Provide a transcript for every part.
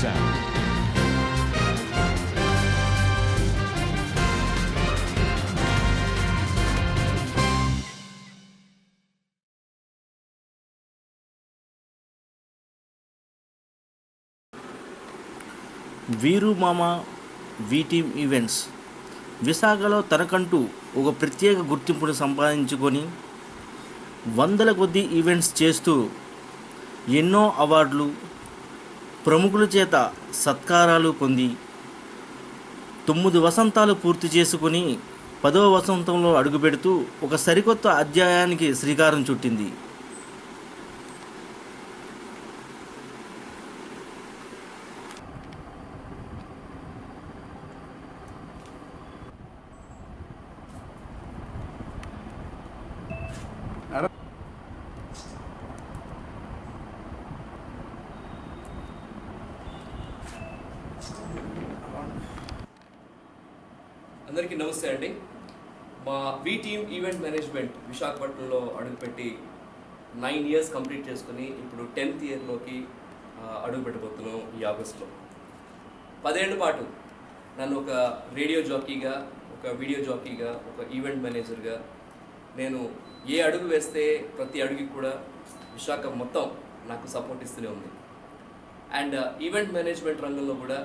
sound. వీరు మామ వీటీమ్ events విశాఖలో తనకంటూ ఒక ప్రత్యేక గుర్తింపును సంపాదించుకొని వందల కొద్ది ఈవెంట్స్ చేస్తూ ఎన్నో అవార్డులు ప్రముఖుల చేత సత్కారాలు పొంది తొమ్మిది వసంతాలు పూర్తి చేసుకొని పదవ వసంతంలో అడుగుపెడుతూ ఒక సరికొత్త అధ్యాయానికి శ్రీకారం చుట్టింది. అందరికీ నమస్తే అండి. మా వి టీమ్ ఈవెంట్ మేనేజ్మెంట్ విశాఖపట్నంలో అడుగుపెట్టి నైన్ ఇయర్స్ కంప్లీట్ చేసుకుని ఇప్పుడు టెన్త్ ఇయర్లోకి అడుగు పెట్టబోతున్నాం ఈ ఆగస్ట్లో. పదేళ్ళ పాటు నన్ను ఒక రేడియో జాకీగా ఒక వీడియో జాకీగా ఒక ఈవెంట్ మేనేజర్గా నేను ఏ అడుగు వేస్తే ప్రతి అడుగుకి కూడా విశాఖ మొత్తం నాకు సపోర్ట్ ఇస్తూనే ఉంది. అండ్ ఈవెంట్ మేనేజ్మెంట్ రంగంలో కూడా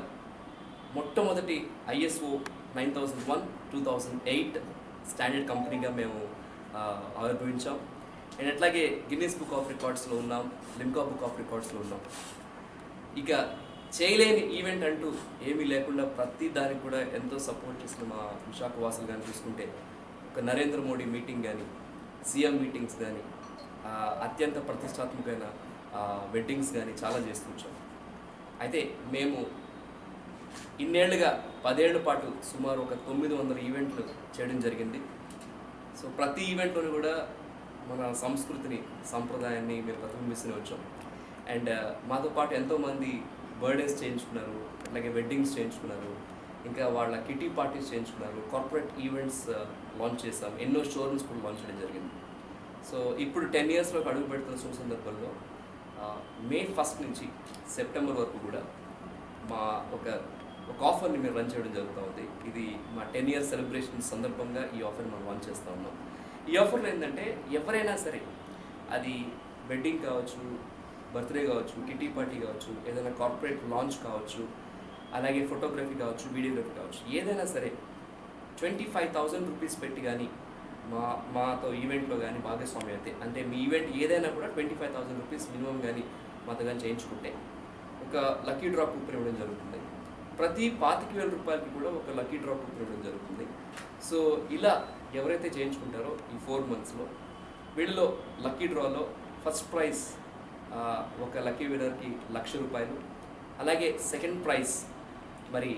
మొట్టమొదటి ISO nine thousand one two thousand eight standard కంపెనీగా మేము ఆవిర్భవించాం. అండ్ అట్లాగే గిన్నీస్ బుక్ ఆఫ్ రికార్డ్స్లో ఉన్నాం లిమ్కా బుక్ ఆఫ్ రికార్డ్స్లో ఉన్నాం. ఇక చేయలేని ఈవెంట్ అంటూ ఏమీ లేకుండా ప్రతి దానికి కూడా ఎంతో సపోర్ట్ చేసిన మా విశాఖ వాసులు కానీ చూసుకుంటే ఒక నరేంద్ర మోడీ మీటింగ్ కానీ సీఎం మీటింగ్స్ కానీ అత్యంత ప్రతిష్టాత్మకమైన వెడ్డింగ్స్ కానీ చాలా చేస్తుంటాం అయితే మేము ఇన్నేళ్ళుగా పదేళ్ళ పాటు సుమారు ఒక తొమ్మిది వందల ఈవెంట్లు చేయడం జరిగింది. సో ప్రతి ఈవెంట్లోనూ కూడా మన సంస్కృతిని సంప్రదాయాన్ని మీరు ప్రతిబింబిస్తూనే వచ్చాం. అండ్ మాతో పాటు ఎంతోమంది బర్త్డేస్ చేయించుకున్నారు అట్లాగే వెడ్డింగ్స్ చేయించుకున్నారు ఇంకా వాళ్ళ కిటీ పార్టీస్ చేయించుకున్నారు కార్పొరేట్ ఈవెంట్స్ లాంచ్ చేసాం ఎన్నో షోరూమ్స్ కూడా లాంచ్ చేయడం జరిగింది. సో ఇప్పుడు టెన్ ఇయర్స్లోకి అడుగు పెడుతున్న శుభ సందర్భంలో మే ఫస్ట్ నుంచి సెప్టెంబర్ వరకు కూడా మా ఒక ఒక ఆఫర్ని మేము రన్ చేయడం జరుగుతూ ఉంది ఇది మా టెన్ ఇయర్స్ సెలబ్రేషన్ సందర్భంగా ఈ ఆఫర్ మనం లాంచ్ చేస్తూ ఉన్నాం. ఈ ఆఫర్లో ఏంటంటే ఎవరైనా సరే అది వెడ్డింగ్ కావచ్చు బర్త్డే కావచ్చు కిటీ పార్టీ కావచ్చు ఏదైనా కార్పొరేట్ లాంచ్ కావచ్చు అలాగే ఫోటోగ్రఫీ కావచ్చు వీడియోగ్రఫీ కావచ్చు ఏదైనా సరే ట్వంటీ ఫైవ్ థౌజండ్ రూపీస్ పెట్టి కానీ మా మాతో ఈవెంట్లో కానీ భాగస్వామి అయితే అంటే మీ ఈవెంట్ ఏదైనా కూడా twenty five thousand rupees minimum కానీ మాతో కానీ చేయించుకుంటే ఒక లక్కీ డ్రాప్ కూపన్ ఇవ్వడం జరుగుతుంది. ప్రతి పాతిక వేల రూపాయలకి కూడా ఒక లక్కీ డ్రాప్ కూపన్ ఇవ్వడం జరుగుతుంది. సో ఇలా ఎవరైతే చేయించుకుంటారో ఈ ఫోర్ మంత్స్లో వీళ్ళలో లక్కీ డ్రాలో ఫస్ట్ ప్రైజ్ ఒక లక్కీ విన్నర్కి లక్ష రూపాయలు అలాగే సెకండ్ ప్రైజ్ మరి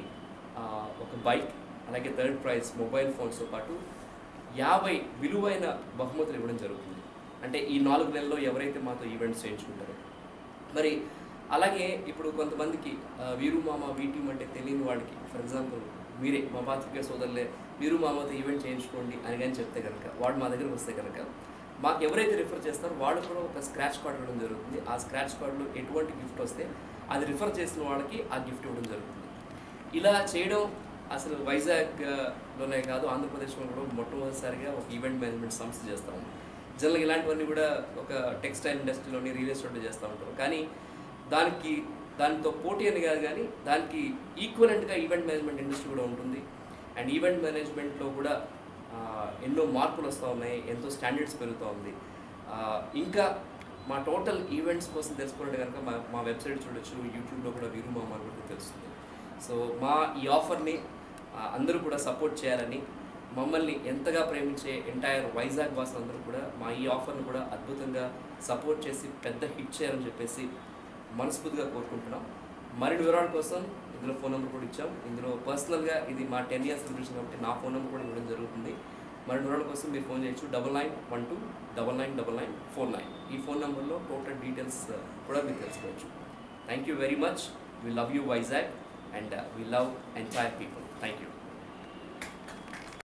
ఒక బైక్ అలాగే థర్డ్ ప్రైజ్ మొబైల్ ఫోన్స్తో పాటు యాభై విలువైన బహుమతులు ఇవ్వడం జరుగుతుంది. అంటే ఈ నాలుగు నెలల్లో ఎవరైతే మాతో ఈవెంట్స్ చేయించుకుంటారో మరి అలాగే ఇప్పుడు కొంతమందికి వీరుమామ వీరు మామ వీటి అంటే తెలియని వాడికి ఫర్ ఎగ్జాంపుల్ మీరే మా పాత్రికే సోదరులే వీరు మామతో ఈవెంట్ చేయించుకోండి అని కానీ చెప్తే కనుక వాడు మా దగ్గరకు వస్తే కనుక మాకు ఎవరైతే రిఫర్ చేస్తారో వాళ్ళు కూడా ఒక స్క్రాచ్ కార్డ్ ఇవ్వడం జరుగుతుంది. ఆ స్క్రాచ్ కార్డులో ఎటువంటి గిఫ్ట్ వస్తే అది రిఫర్ చేసిన వాళ్ళకి ఆ గిఫ్ట్ ఇవ్వడం జరుగుతుంది. ఇలా చేయడం అసలు వైజాగ్లోనే కాదు ఆంధ్రప్రదేశ్లో కూడా మొట్టమొదటిసారిగా ఒక ఈవెంట్ మేనేజ్మెంట్ సంస్థ చేస్తాము ఉంది జనరల్గా ఇలాంటివన్నీ కూడా ఒక టెక్స్టైల్ ఇండస్ట్రీలోని రియల్ ఎస్టేట్లో చేస్తూ ఉంటారు. కానీ దానికి దానితో పోటీ అని కాదు కానీ దానికి ఈక్వలెంట్గా ఈవెంట్ మేనేజ్మెంట్ ఇండస్ట్రీ కూడా ఉంటుంది. అండ్ ఈవెంట్ మేనేజ్మెంట్లో కూడా ఎన్నో మార్పులు వస్తూ ఉన్నాయి ఎంతో స్టాండర్డ్స్ పెరుగుతూ ఉంది. ఇంకా మా టోటల్ ఈవెంట్స్ కోసం తెలుసుకోవాలంటే కనుక మా మా వెబ్సైట్ చూడొచ్చు యూట్యూబ్లో కూడా వీరు మా కూడా తెలుస్తుంది. సో మా ఈ ఆఫర్ని అందరూ కూడా సపోర్ట్ చేయాలని మమ్మల్ని ఎంతగా ప్రేమించే ఎంటైర్ వైజాగ్ వాసులందరూ కూడా మా ఈ ఆఫర్ను కూడా అద్భుతంగా సపోర్ట్ చేసి పెద్ద హిట్ చేయాలని చెప్పేసి మనస్ఫూర్తిగా కోరుకుంటున్నాం. మరిన్ని వివరాల కోసం ఇందులో ఫోన్ నెంబర్ కూడా ఇచ్చాం. ఇందులో పర్సనల్గా ఇది మా టెన్ ఇయర్స్ సెలబ్రేషన్ కాబట్టి నా ఫోన్ నెంబర్ కూడా ఇవ్వడం జరుగుతుంది. మరిన్ని వివరాల కోసం మీరు ఫోన్ చేయొచ్చు. Double nine one two double nine double nine four nine. ఈ ఫోన్ నెంబర్లో టోటల్ డీటెయిల్స్ uh, కూడా మీరు తెలుసుకోవచ్చు. Thank you very much we love you Vizag and we love entire people thank you